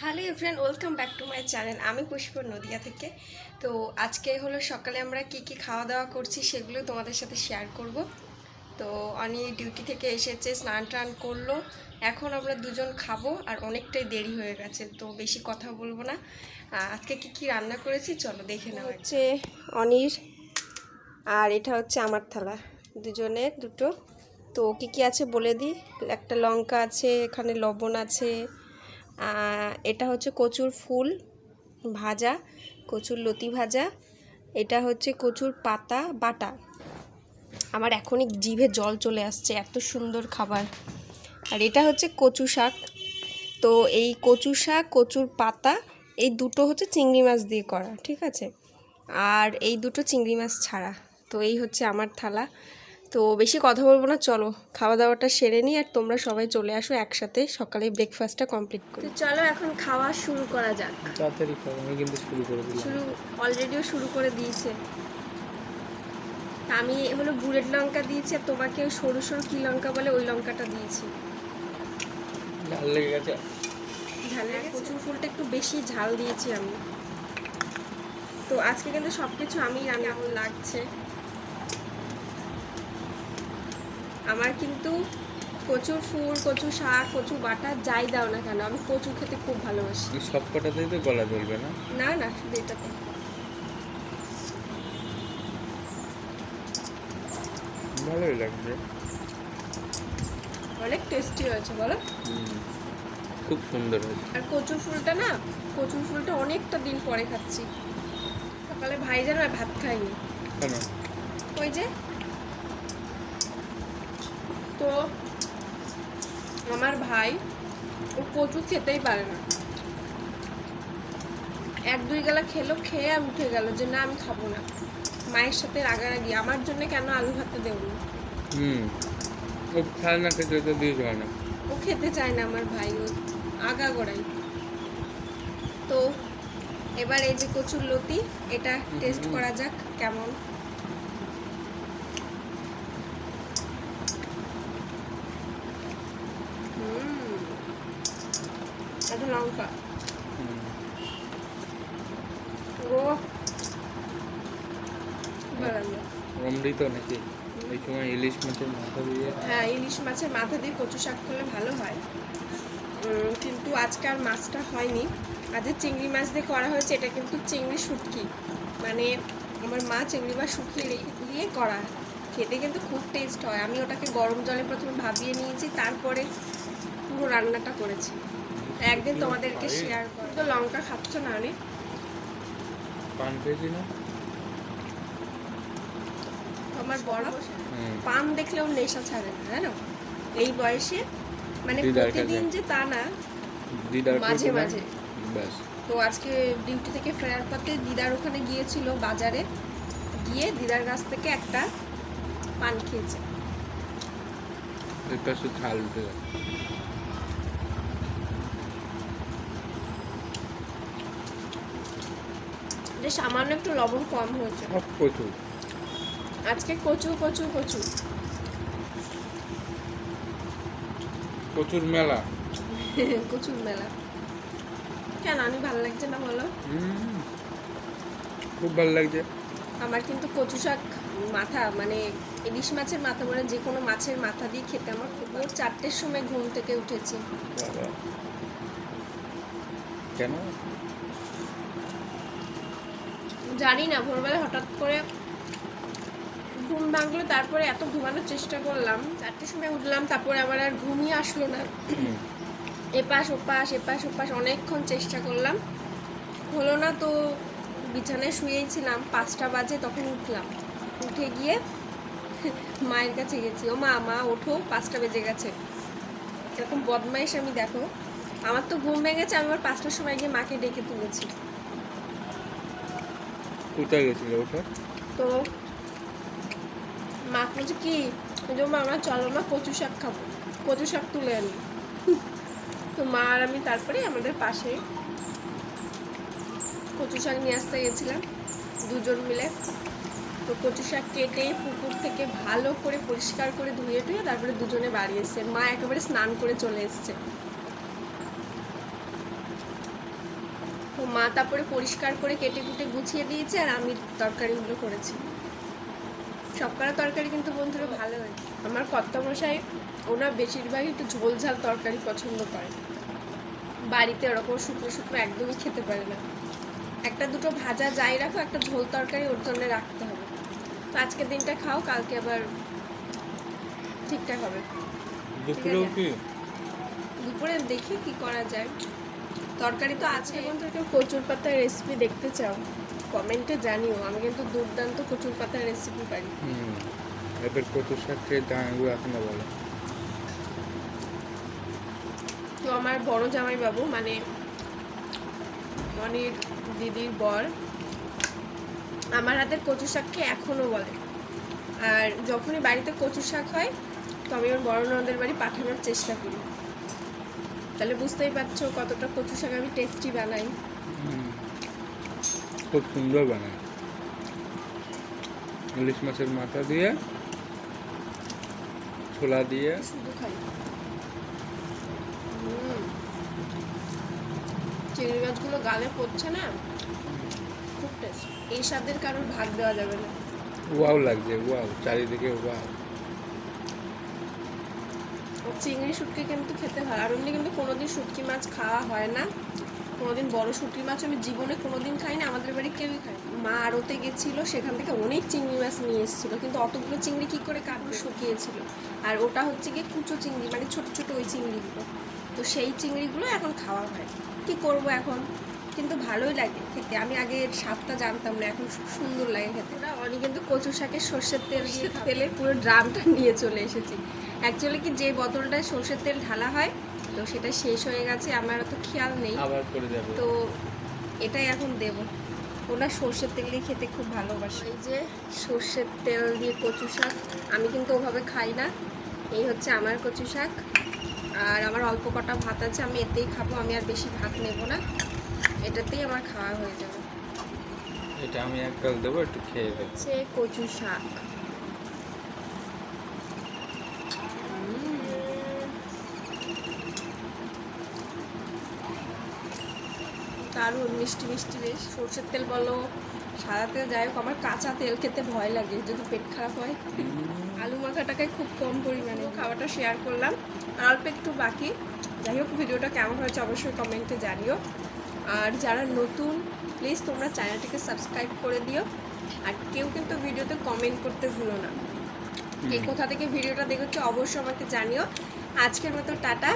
Hello friend welcome back to my channel. আমি পুষ্পর নদিয়া থেকে। তো আজকে হলো সকালে আমরা কি কি খাওয়া দাওয়া করছি সেগুলো তোমাদের সাথে শেয়ার করব। তো অনি ডিউটি থেকে এসেছে, স্নান টান করল। এখন আমরা দুজন খাব আর অনেকটাই দেরি হয়ে গেছে, তো বেশি কথা বলব না। আজকে কি কি রান্না করেছি চলো দেখে নেওয়া হচ্ছে অনির আর এটা হচ্ছে আমার থালা দুজনের দুটো। তো কি কি আছে বলে দিই? একটা লঙ্কা আছে, এখানে লবণ আছে এটা হচ্ছে কচুর ফুল ভাজা, কচুর লতি ভাজা, এটা হচ্ছে কচুর পাতা বাটা। আমার এখনই জিভে জল চলে আসছে, এত সুন্দর খাবার। আর এটা হচ্ছে কচু শাক। তো এই কচু শাক, কচুর পাতা, এই দুটো হচ্ছে চিংড়ি মাছ দিয়ে করা, ঠিক আছে? আর এই দুটো চিংড়ি মাছ ছাড়া। তো এই হচ্ছে আমার থালা। তো বেশি কথা বলব না চলো খাওয়া দাওয়াটা সেরে নিই আর তোমরা সবাই চলে আসো একসাথে সকালে ব্রেকফাস্টটা কমপ্লিট করি। চলো এখন খাওয়া শুরু করা যাক। তাড়াতাড়ি খাও আমি কিন্তু শুরু করে দিলাম। শুরু অলরেডিও শুরু করে দিয়েছে। আমি হলো বুলেট লঙ্কা দিয়েছি আর তোমাকে ওই সরু সরু কী লঙ্কা বলে ওই লঙ্কাটা দিয়েছি। ঝাল লেগে গেছে? ঝালের কচুর ফুলটা একটু বেশি ঝাল দিয়েছি আমি। তো আজকে কিন্তু সব কিছু আমি রান্না লাগছে। আমার কিন্তু কচুর ফুল কচু শাক কচু বাটা যাই দাও না কেন আমি কচু খেতে খুব ভালোবাসি। সব কটাতেই তো গলা জ্বলবে না? না না শুধু এটাতে ভালোই লাগছে। অনেক টেস্টি হয়েছে বলো। খুব সুন্দর হয়েছে। আর কচুর ফুলটা না কচুর ফুলটা অনেকটা দিন পরে খাচ্ছি। সকালে ভাই যেন আর ভাত খাইনি কেন? ওই যে তো আমার ভাই ও কচু খেতেই পারে না। এক দুই গেলা খেলো খেয়ে আর উঠে গেল যে না আমি খাব না। মায়ের সাথে রাগারাগি আমার জন্য কেন আলু ভাতে দেবো না? হুম। ও খায় না খেতে তো দিয়ে যায় না। ও খেতে চায় না আমার ভাই ও আগা গোড়াই। তো এবার এই যে কচুর লতি এটা টেস্ট করা যাক কেমন হুম এটা লঙ্কা। হুম, ও। অমৃত নাকি? এই সময় ইলিশ মাছের মাথা দিয়ে হ্যাঁ ইলিশ মাছের মাথা দিয়ে কচু শাক করলে ভালো হয়। কিন্তু মাছটা হয়নি। আজকে চিংড়ি মাছ দিয়ে করা হয়েছে এটা কিন্তু চিংড়ি শুটকি। মানে আমার মা চিংড়ি মাছ শুকিয়ে দিয়ে করা। খেতে কিন্তু খুব টেস্ট হয়। আমি ওটাকে গরম জলে প্রথমে ভাবিয়ে নিয়েছি তারপরে পুরো রান্নাটা করেছি। একদিন তোমাদেরকে শেয়ার করো তো লঙ্কা খাচ্ছ না আমি পান খেয়েছি না? আমার বড় পান দেখলেও নেশা ছাড়ে না জানো? এই বয়সে মানে প্রতিদিন যে তা না মাঝে মাঝে। তো আজকে ডিউটি থেকে ফেরার পথে দিদার ওখানে গিয়েছিল বাজারে। গিয়ে দিদার কাছ থেকে একটা পান খেয়েছে। এটা শুধু ঝাল উঠে গেছে যে সামান্য একটু লবণ কম হয়েছে। প্রচুর আজকে কচু কচু কচু। কচুর মেলা। কচুর মেলা। কেন আমি ভালো লাগছে না বলো? খুব ভালো লাগছে। আমার কিন্তু কচু শাক মাথা মানে ইলিশ মাছের মাথা মানে যে কোনো মাছের মাথা দিয়ে খেতে আমার খুব চারটের সময় ঘুম থেকে উঠেছি। কেন? জানি না ভোরবেলা হঠাৎ করে ঘুম ভাঙলো তারপরে এত ঘুমানোর চেষ্টা করলাম। চারটের সময় উঠলাম তারপরে আমার আর ঘুমিয়ে আসলো না। এপাশ ওপাশ এপাশ ওপাশ অনেকক্ষণ চেষ্টা করলাম। হলো না তো বিছানায় শুয়েই ছিলাম পাঁচটা বাজে তখন উঠলাম। উঠে গিয়ে মায়ের কাছে গেছি। ও মা মা ওঠো পাঁচটা বেজে গেছে। এরকম বদমাইশ আমি দেখো। আমার তো ঘুম ভেঙেছে আমি আবার পাঁচটার সময় গিয়ে মাকে ডেকে তুলেছি। কোথায় গেছিল ওটা? তো মা বলছে, কি? যে চলো মা কচু শাক খাব। কচু শাক তুলে আনি। তো মা আর আমি তারপরে আমাদের পাশে কচু শাক নিয়ে আসতে গেছিলাম, দুজন মিলে। তো কচু শাক কেটে পুকুর থেকে ভালো করে পরিষ্কার করে ধুয়ে টুয়ে তারপরে দুজনে বাড়ি এসছে। মা একেবারে স্নান করে চলে এসছে। মা তারপরে পরিষ্কার করে কেটে কুটে গুছিয়ে দিয়েছে আর আমি তরকারিগুলো করেছি। সব করা তরকারি কিন্তু বন্ধুরা ভালো হয়। আমার কর্তামশাই ওনার বেশিরভাগই একটু ঝোল ঝাল তরকারি পছন্দ করে বাড়িতে ওরকম শুকনো শুকনো একদমই খেতে পারে না। একটা দুটো ভাজা যাই রাখো একটা ঝোল তরকারি ওর জন্য রাখতে হবে। তো আজকের দিনটা খাও কালকে আবার ঠিকঠাক হবে। দুপুরে দেখি কি করা যায়। তরকারি তো আছে। বন্ধু কেউ কচুর পাতার রেসিপি দেখতে চাও? কমেন্টে জানিও আমি কিন্তু দুর্দান্ত কচুর পাতার রেসিপি পারি। হুম এবার কচু শাক খেয়ে এখনও বলে তো আমার বড় জামাই বাবু মানে মনির দিদির বর আমার হাতের কচু শাক খেয়ে এখনও বলে। আর যখনই বাড়িতে কচু শাক হয় তো আমি ওর বড় ননদের বাড়ি পাঠানোর চেষ্টা করি। তাহলে বুঝতেই পারছ কতটা কচু শাক আমি টেস্টি বানাই। খুব সুন্দর বানাই ইলিশ মাছের মাথা দিয়ে ছোলা দিয়ে। শুধু খাই। চিংড়ি মাছগুলো গালে পড়ছে না? খুব টেস্ট এই স্বাদের কারোর ভাগ দেওয়া যাবে না। ওয়াও লাগছে ওয়াও চারিদিকে ওয়াও। চিংড়ি শুটকি কিন্তু খেতে হয়। আর এমনি কিন্তু কোনোদিন শুটকি মাছ খাওয়া হয় না। কোনোদিন বড় শুটকি মাছ আমি জীবনে কোনোদিন খাইনি আমাদের বাড়ি কেউই খায় মা আড়তে গেছিল সেখান থেকে অনেক চিংড়ি মাছ নিয়ে এসেছিল। কিন্তু অতগুলো চিংড়ি কী করে কাটবো শুকিয়েছিল? আর ওটা হচ্ছে গিয়ে কুচো চিংড়ি মানে ছোট ছোট ওই চিংড়িগুলো। তো সেই চিংড়িগুলো এখন খাওয়া হয়। কি করব এখন? কিন্তু ভালোই লাগে খেতে। আমি আগে স্বাদটা জানতাম না এখন খুব সুন্দর লাগে খেতে। ওরা অনেক কিন্তু কচু শাকের সর্ষের তেল দিয়ে তেলের পুরো ড্রামটা নিয়ে চলে এসেছি। অ্যাকচুয়ালি কি যে বোতলটায় সর্ষের তেল ঢালা হয় তো সেটা শেষ হয়ে গেছে আমার অত খেয়াল নেই। আবার করে যাবে তো এটাই এখন দেব। ওরা সর্ষের তেল দিয়ে খেতে খুব ভালোবাসে। এই যে সর্ষের তেল দিয়ে কচু শাক আমি কিন্তু ওভাবে খাই না। এই হচ্ছে আমার কচু শাক। আর আমার অল্প কটা ভাত আছে আমি এতেই খাব আমি আর বেশি ভাত নেব না। এটাতেই আমার খাওয়া হয়ে যাবে। এটা আমি এক গাল দেবো একটু খেয়ে হচ্ছে কচু শাক। দারুণ মিষ্টি মিষ্টি বেশ। সর্ষের তেল বলো সাদা তেল যাই হোক আমার কাঁচা তেল খেতে ভয় লাগে যদি পেট খারাপ হয়। আলু মাখাটাকে খুব কম পরিমাণে খাওয়াটা শেয়ার করলাম। আর অল্প একটু বাকি। যাই হোক ভিডিওটা কেমন হয়েছে অবশ্যই কমেন্টে জানিও। আর যারা নতুন প্লিজ তোমরা চ্যানেলটিকে সাবস্ক্রাইব করে দিও। আর কেউ কিন্তু ভিডিওতে কমেন্ট করতে ভুলো না। এই কোথা থেকে ভিডিওটা দেখেছ অবশ্যই আমাকে জানিও। আজকের মতো টাটা।